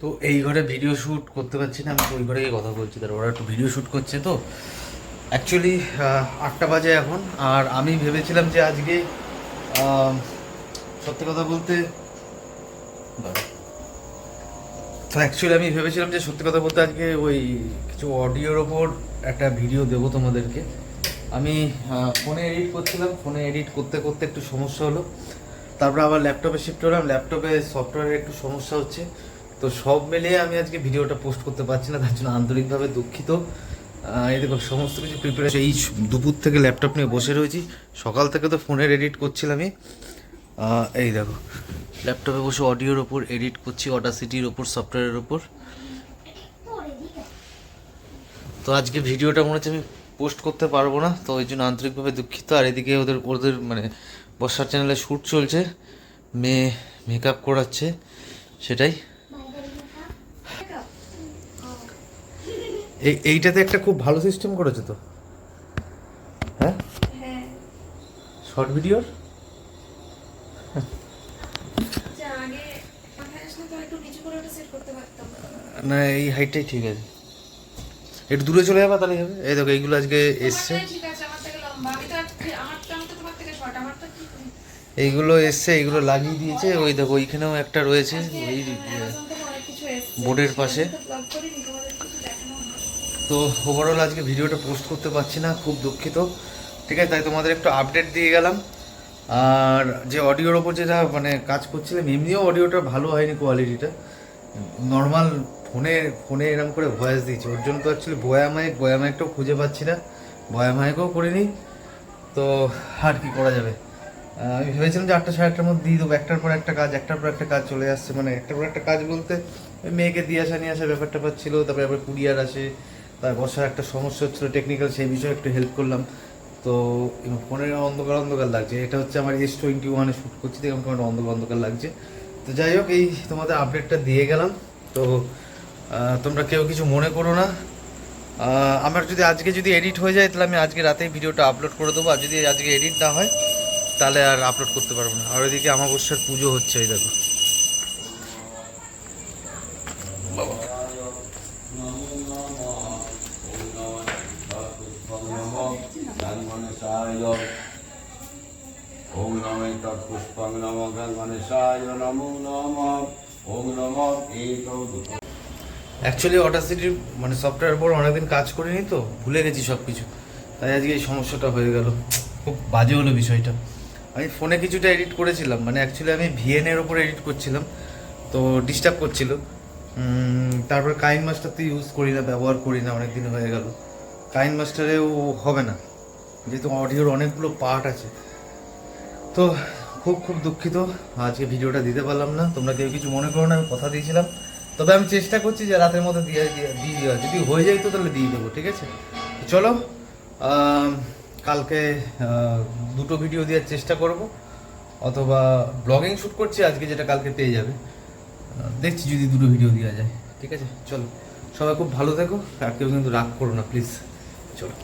তো এই ঘরে ভিডিও শ্যুট করতে পারছি না, আমি ওই ঘরে গিয়ে কথা বলছি। তার ওরা একটু ভিডিও শ্যুট করছে তো। অ্যাকচুয়ালি আটটা বাজে এখন, আর আমি ভেবেছিলাম যে আজকে সত্যি কথা বলতে তো অ্যাকচুয়ালি আমি ভেবেছিলাম যে সত্যি কথা বলতে আজকে ওই কিছু অডিওর ওপর একটা ভিডিও দেবো তোমাদেরকে। আমি ফোনে এডিট করছিলাম ফোনে এডিট করতে করতে একটু সমস্যা হলো। তারপরে আবার ল্যাপটপে শিফট হলাম ল্যাপটপে সফটওয়্যারের একটু সমস্যা হচ্ছে। তো সব মিলিয়ে আমি আজকে ভিডিওটা পোস্ট করতে পারছি না তার জন্য আন্তরিকভাবে দুঃখিত। এই দেখো সমস্ত কিছু প্রিপারেশন এই দুপুর থেকে ল্যাপটপ নিয়ে বসে রয়েছি। সকাল থেকে তো ফোনের এডিট করছিলামই। আহ, এই দেখো ল্যাপটপে বসে অডিওর ওপর এডিট করছি অডাসিটির ওপর সফটওয়্যারের ওপর তো আজকে ভিডিওটা মনে হচ্ছে আমি পোস্ট করতে পারব না তো ওই জন্য আন্তরিকভাবে দুঃখিত। আর এদিকে ওদের ওদের মানে বর্ষার চ্যানেলে শ্যুট চলছে মেয়ে মেকআপ করাচ্ছে সেটাই। এই এইটাতে একটা খুব ভালো সিস্টেম করেছে তো। হ্যাঁ? হ্যাঁ। শর্ট ভিডিওর যা আগে মাথায় আসলে তো একটু নিচু করে ওটা সেট করতে পারতাম। না এই হাইটটাই ঠিক আছে। একটু দূরে চলে যাবা তাহলে হবে। এই দেখো এইগুলো আজকে এসছে? এইগুলো এসছে এইগুলো লাগিয়ে দিয়েছে। ওই দেখো ওইখানেও একটা রয়েছে। ওই কিছু এসছে। বোর্ডের পাশে। তো ওভারঅল আজকে ভিডিওটা পোস্ট করতে পারছি না, খুব দুঃখিত। ঠিক আছে, তাই তোমাদের একটু আপডেট দিয়ে গেলাম। আর যে অডিওর ওপর যেটা মানে কাজ করছিলাম, এমনিও অডিওটা ভালো হয়নি কোয়ালিটিটা নর্মাল ফোনে ফোনে এরকম করে ভয়েস দিয়েছি। ওর জন্য তো অ্যাকচুয়ালি বয়া মাইক বয়া মাইকটাও খুঁজে পাচ্ছি না। বয়া মাইকও করিনি। তো আর কি করা যাবে? আমি ভেবেছিলাম যে আটটা সাড়ে আটটার মধ্যে দিয়ে দেবো। একটার পর একটা কাজ, একটার পর একটা কাজ চলে আসছে। মানে একটার পর একটা কাজ বলতে মেয়েকে দিয়ে আসা, নিয়ে আসা ব্যাপারটা পাচ্ছিলো তারপরে আবার কুরিয়ার আসে। তার বসার একটা সমস্যা হচ্ছিল টেকনিক্যাল সেই বিষয়ে একটু হেল্প করলাম। তো ফোনের অন্ধকার অন্ধকার লাগছে। এটা হচ্ছে আমার এস টোয়েন্টি ওয়ানে শ্যুট করছি, দেখলাম কেমন অন্ধকার অন্ধকার লাগছে। তো যাই হোক, এই তোমাদের আপডেটটা দিয়ে গেলাম। তো তোমরা কেউ কিছু মনে করো না। আমার যদি আজকে যদি এডিট হয়ে যায়, তাহলে আমি আজকে রাতেই ভিডিওটা আপলোড করে দেবো। আর যদি আজকে এডিট না হয়, তাহলে আর আপলোড করতে পারব না। আর ওইদিকে আমাবস্যার পুজো হচ্ছে, ওই দেখো। অ্যাকচুয়ালি অটাসিটির মানে সফটওয়্যার উপর অনেকদিন কাজ করিনি তো, ভুলে গেছি সব কিছু তাই আজকে এই সমস্যাটা হয়ে গেল। খুব বাজে হলো বিষয়টা। আমি ফোনে কিছুটা এডিট করেছিলাম মানে অ্যাকচুয়ালি আমি ভিএনের ওপর এডিট করছিলাম, তো ডিস্টার্ব করছিল। তারপর কাইন মাস্টার তো ইউজ করি না, ব্যবহার করি না অনেক দিন হয়ে গেল। কাইন মাস্টারেও হবে না। যেহেতু অডিওর অনেকগুলো পার্ট আছে। তো খুব খুব দুঃখিত, আজকে ভিডিওটা দিতে পারলাম না। তোমরা কেউ কিছু মনে করো না, আমি কথা দিয়েছিলাম। তবে আমি চেষ্টা করছি যে রাতের মধ্যে দিয়ে দিয়ে দেওয়া যদি হয়ে যায় তো তাহলে দিয়ে দেবো, ঠিক আছে? চলো কালকে দুটো ভিডিও দেওয়ার চেষ্টা করব। অথবা ব্লগিং শ্যুট করছি, আজকে যেটা কালকে পেয়ে যাবে। দেখছি যদি দুটো ভিডিও দেওয়া যায়, ঠিক আছে? চলো, সবাই খুব ভালো থেকো, আর কেউ কিন্তু রাগ করো না, প্লিজ। চলো।